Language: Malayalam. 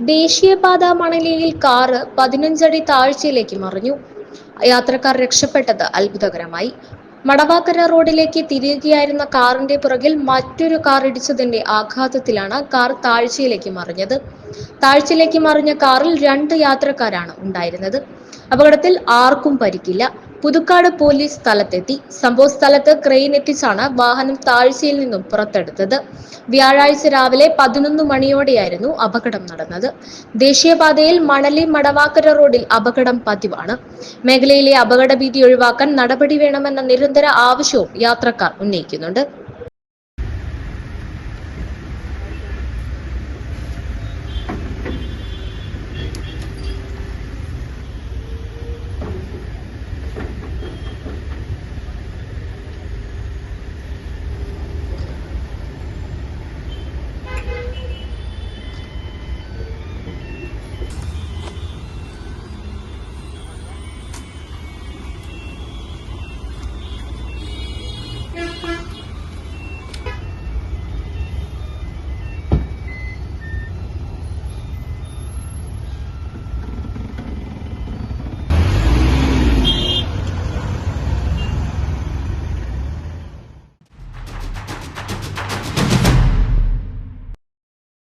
ദേശീയപാത മണലിയിൽ കാറ് പതിനഞ്ചടി താഴ്ചയിലേക്ക് മറിഞ്ഞു. യാത്രക്കാർ രക്ഷപ്പെട്ടത് അത്ഭുതകരമായി. മടവാക്കര റോഡിലേക്ക് തിരിയുകയായിരുന്ന കാറിന്റെ പുറകിൽ മറ്റൊരു കാർ ഇടിച്ചതിന്റെ ആഘാതത്തിലാണ് കാർ താഴ്ചയിലേക്ക് മറിഞ്ഞത്. താഴ്ചയിലേക്ക് മറിഞ്ഞ കാറിൽ രണ്ട് യാത്രക്കാരാണ് ഉണ്ടായിരുന്നത്. അപകടത്തിൽ ആർക്കും പരിക്കില്ല. പുതുക്കാട് പോലീസ് സ്ഥലത്തെത്തി. സംഭവ സ്ഥലത്ത് ക്രെയിൻ എത്തിച്ചാണ് വാഹനം താഴ്ചയിൽ നിന്നും പുറത്തെടുത്തത്. വ്യാഴാഴ്ച രാവിലെ പതിനൊന്ന് മണിയോടെയായിരുന്നു അപകടം നടന്നത്. ദേശീയപാതയിൽ മണലി മടവാക്കര റോഡിൽ അപകടം പതിവാണ്. മേഖലയിലെ അപകടഭീതി ഒഴിവാക്കാൻ നടപടി വേണമെന്ന നിരന്തര ആവശ്യവും യാത്രക്കാർ ഉന്നയിക്കുന്നുണ്ട്.